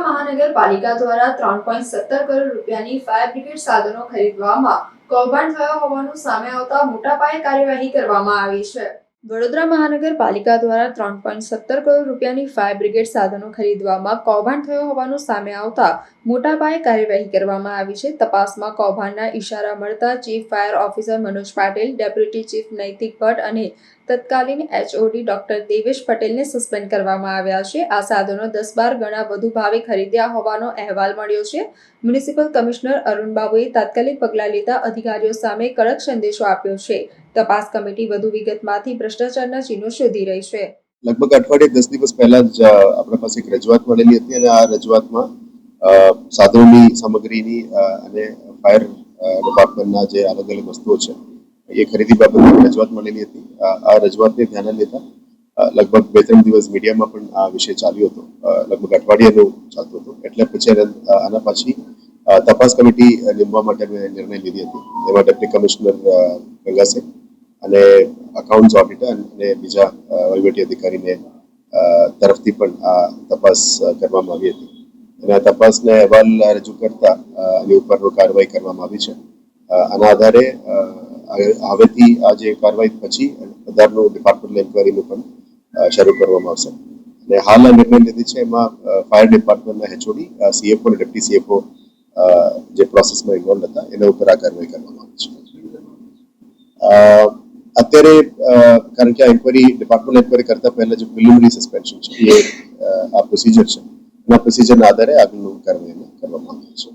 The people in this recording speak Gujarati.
મહાનગરપાલિકા દ્વારા ત્રણ પોઈન્ટ સત્તર કરોડ રૂપિયાની ફાયર બ્રિગેડ સાધનો ખરીદવામાં કૌભાંડ થયો હોવાનું સામે આવતા મોટા પાયે કાર્યવાહી કરવામાં આવી છે. વડોદરા મહાનગરપાલિકા દ્વારા ત્રણ પોઈન્ટ સત્તર કરોડ રૂપિયાની ફાયર બ્રિગેડ સાધનો ખરીદવામાં કૌભાંડ થયો હોવાનું સામે આવતા મોટા પાયે કાર્યવાહી કરવામાં આવી છે. તપાસમાં કૌભાંડના ઇશારા મળતા chief fire officer Manoj Patil, deputy chief Naitik Bhatt અને તત્કાલીન એચઓડી ડોક્ટર દેવેશ પટેલને સસ્પેન્ડ કરવામાં આવ્યા છે. આ સાધનો દસ બાર ગણા વધુ ભાવે ખરીદ્યા હોવાનો અહેવાલ મળ્યો છે. મ્યુનિસિપલ કમિશનર અરુણ બાબુએ તાત્કાલિક પગલાં લેતા અધિકારીઓ સામે કડક સંદેશો આપ્યો છે. તપાસ કમિટી વધુ વિગતમાંથી ભ્રષ્ટાચારના ચિહ્નો શોધી રહી છે. લગભગ અઠવાડિયે દસ દિવસ પહેલા જ આપણા પાસે એક રજૂઆત મળેલી હતી અને આ રજૂઆતમાં સાધનોની સામગ્રીની અને ફાયર ડિપાર્ટમેન્ટના જે અલગ અલગ વસ્તુઓ છે એ ખરીદી બાબતે રજૂઆત મળેલી હતી. આ રજૂઆતને ધ્યાને લેતા લગભગ બે ત્રણ દિવસ મીડિયામાં પણ આ વિષય ચાલ્યો હતો. લગભગ અઠવાડિયાનું ચાલતું હતું. એટલે પછી આના- પછી તપાસ કમિટી નીમવા માટે મેં નિર્ણય લીધી હતી. એમાં ડેપ્યુટી કમિશનર અ, ગંગાસેન અને અકાઉન્ટ્સ ઓડિટર અને બીજા વહીવટી અધિકારીને તરફથી પણ આ તપાસ કરવામાં આવી હતી. અને આ તપાસને અહેવાલ રજૂ કરતા એની ઉપરનું કાર્યવાહી કરવામાં આવી છે. આના આધારે હવેથી આ જે કાર્યવાહી પછી વધારનું ડિપાર્ટમેન્ટ એન્ક્વાયરીનું પણ શરૂ કરવામાં આવશે. અને હાલ આ નિર્ણય લીધી છે એમાં ફાયર ડિપાર્ટમેન્ટના એચઓડી સીએફઓ અને ડેપ્ટી સીએફઓ જે પ્રોસેસમાં ઇન્વોલ્વ હતા, એના ઉપર આ કાર્યવાહી કરવામાં આવી છે. અત્યારે કારણ કે આ ઇન્કવાયરી ડિપાર્ટમેન્ટ ઇન્કવાયરી કરતા પહેલા જે પ્રિલિમિનરી સસ્પેન્શન છે, એ આ પ્રોસિજર છે. એના પ્રોસિજરના આધારે આગળનું કાર્યવાહી કરવામાં આવે છે